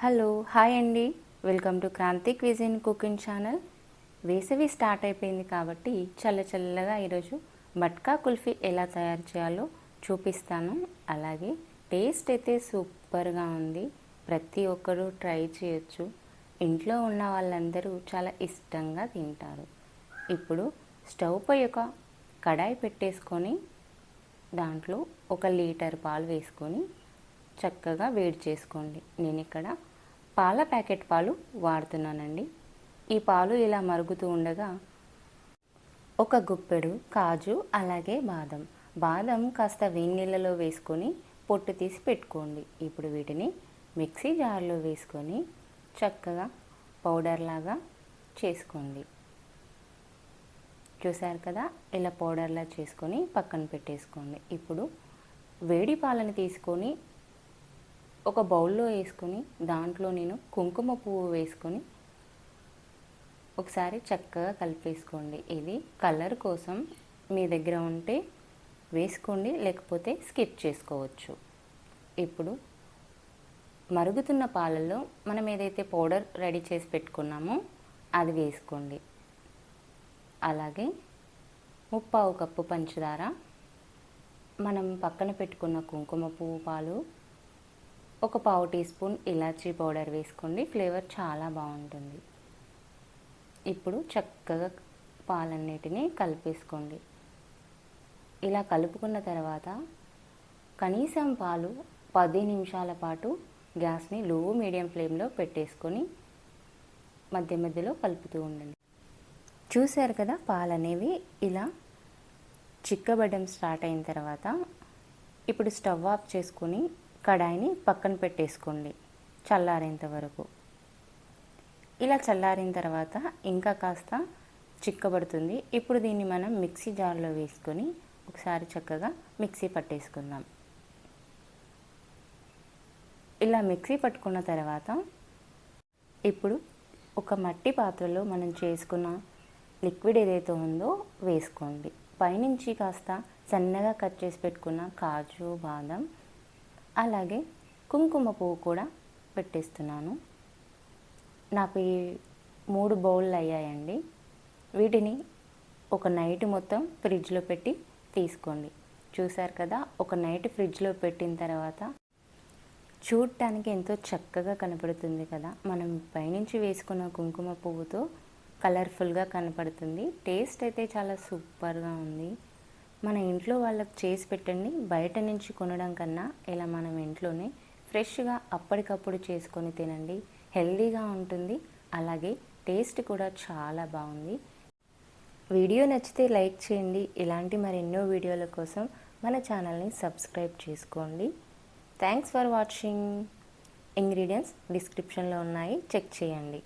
Hello hi అండి. Welcome to Kranthi cuisine cooking channel. వేసవి start అయిపోయింది కాబట్టి చల్ల చల్లగా ఈరోజు మట్కా కుల్ఫీ ఎలా తయారు చేయాలో చూపిస్తాను. అలాగే టేస్ట్ అయితే సూపర్గా ఉంది. ప్రతి ఒక్కరూ ట్రై చేయొచ్చు. ఇంట్లో ఉన్న వాళ్ళందరూ చాలా ఇష్టంగా తింటారు. ఇప్పుడు స్టవ్ పై ఒక కడాయి పెట్టేసుకొని దాంట్లో ఒక లీటర్ పాలు వేసుకొని చక్కగా వేడి చేసుకోండి. నేను ఇక్కడ పాల ప్యాకెట్ పాలు వాడుతున్నానండి. ఈ పాలు ఇలా మరుగుతూ ఉండగా ఒక గుప్పెడు కాజు అలాగే బాదం. బాదం కాస్త వేడి నీళ్ళలో వేసుకొని పొట్టు తీసి పెట్టుకోండి. ఇప్పుడు వీటిని మిక్సీ జార్లో వేసుకొని చక్కగా పౌడర్ లాగా చేసుకోండి. చూసారు కదా? ఇలా పౌడర్లా చేసుకొని పక్కన పెట్టేసుకోండి. ఇప్పుడు వేడి పాలను తీసుకొని ఒక బౌల్లో వేసుకొని దాంట్లో నేను కుంకుమ పువ్వు వేసుకొని ఒకసారి చక్కగా కలిపేసుకోండి. ఇది కలర్ కోసం మీ దగ్గర ఉంటే వేసుకోండి లేకపోతే స్కిప్ చేసుకోవచ్చు. ఇప్పుడు మరుగుతున్న పాలల్లో మనం ఏదైతే పౌడర్ రెడీ చేసి పెట్టుకున్నామో అది వేసుకోండి. అలాగే ముప్పావు కప్పు పంచదార మనం పక్కన పెట్టుకున్న కుంకుమ పువ్వు పాలు ఒక పావు టీ స్పూన్ ఇలాచీ పౌడర్ వేసుకోండి. ఫ్లేవర్ చాలా బాగుంటుంది. ఇప్పుడు చక్కగా పాలన్నిటిని కలిపేసుకోండి. ఇలా కలుపుకున్న తర్వాత కనీసం పాలు పది నిమిషాల పాటు గ్యాస్ని లో మీడియం ఫ్లేమ్లో పెట్టేసుకొని మధ్య మధ్యలో కలుపుతూ ఉండండి. చూశారు కదా పాలు అనేవి ఇలా చిక్కబడ్డం స్టార్ట్ అయిన తర్వాత ఇప్పుడు స్టవ్ ఆఫ్ చేసుకొని కడాయిని పక్కన పెట్టేసుకోండి చల్లారేంత వరకు. ఇలా చల్లారిన తర్వాత ఇంకా కాస్త చిక్కబడుతుంది. ఇప్పుడు దీన్ని మనం మిక్సీ జార్లో వేసుకొని ఒకసారి చక్కగా మిక్సీ పట్టేసుకుందాం. ఇలా మిక్సీ పట్టుకున్న తర్వాత ఇప్పుడు ఒక మట్టి పాత్రలో మనం చేసుకున్న లిక్విడ్ ఏదైతే ఉందో వేసుకోండి. పైనుంచి కాస్త సన్నగా కట్ చేసి పెట్టుకున్న కాజు బాదం అలాగే కుంకుమ పువ్వు కూడా పెట్టేస్తున్నాను. నాకు ఈ మూడు బౌళ్ళు అయ్యాయండి. వీటిని ఒక నైట్ మొత్తం ఫ్రిడ్జ్లో పెట్టి తీసుకోండి. చూశారు కదా ఒక నైట్ ఫ్రిడ్జ్లో పెట్టిన తర్వాత చూడటానికి ఎంతో చక్కగా కనపడుతుంది కదా. మనం పైనుంచి వేసుకున్న కుంకుమ పువ్వుతో కలర్ఫుల్గా కనపడుతుంది. టేస్ట్ అయితే చాలా సూపర్గా ఉంది. మన ఇంట్లో వాళ్ళకి చేసి పెట్టండి. బయట నుంచి కొనడం కన్నా ఇలా మనం ఇంట్లోనే ఫ్రెష్గా అప్పటికప్పుడు చేసుకొని తినండి. హెల్దీగా ఉంటుంది. అలాగే టేస్ట్ కూడా చాలా బాగుంది. వీడియో నచ్చితే లైక్ చేయండి. ఇలాంటి మరెన్నో వీడియోల కోసం మన ఛానల్ని సబ్స్క్రైబ్ చేసుకోండి. Thanks for watching. ఇంగ్రీడియంట్స్ డిస్క్రిప్షన్లో ఉన్నాయి. చెక్ చేయండి.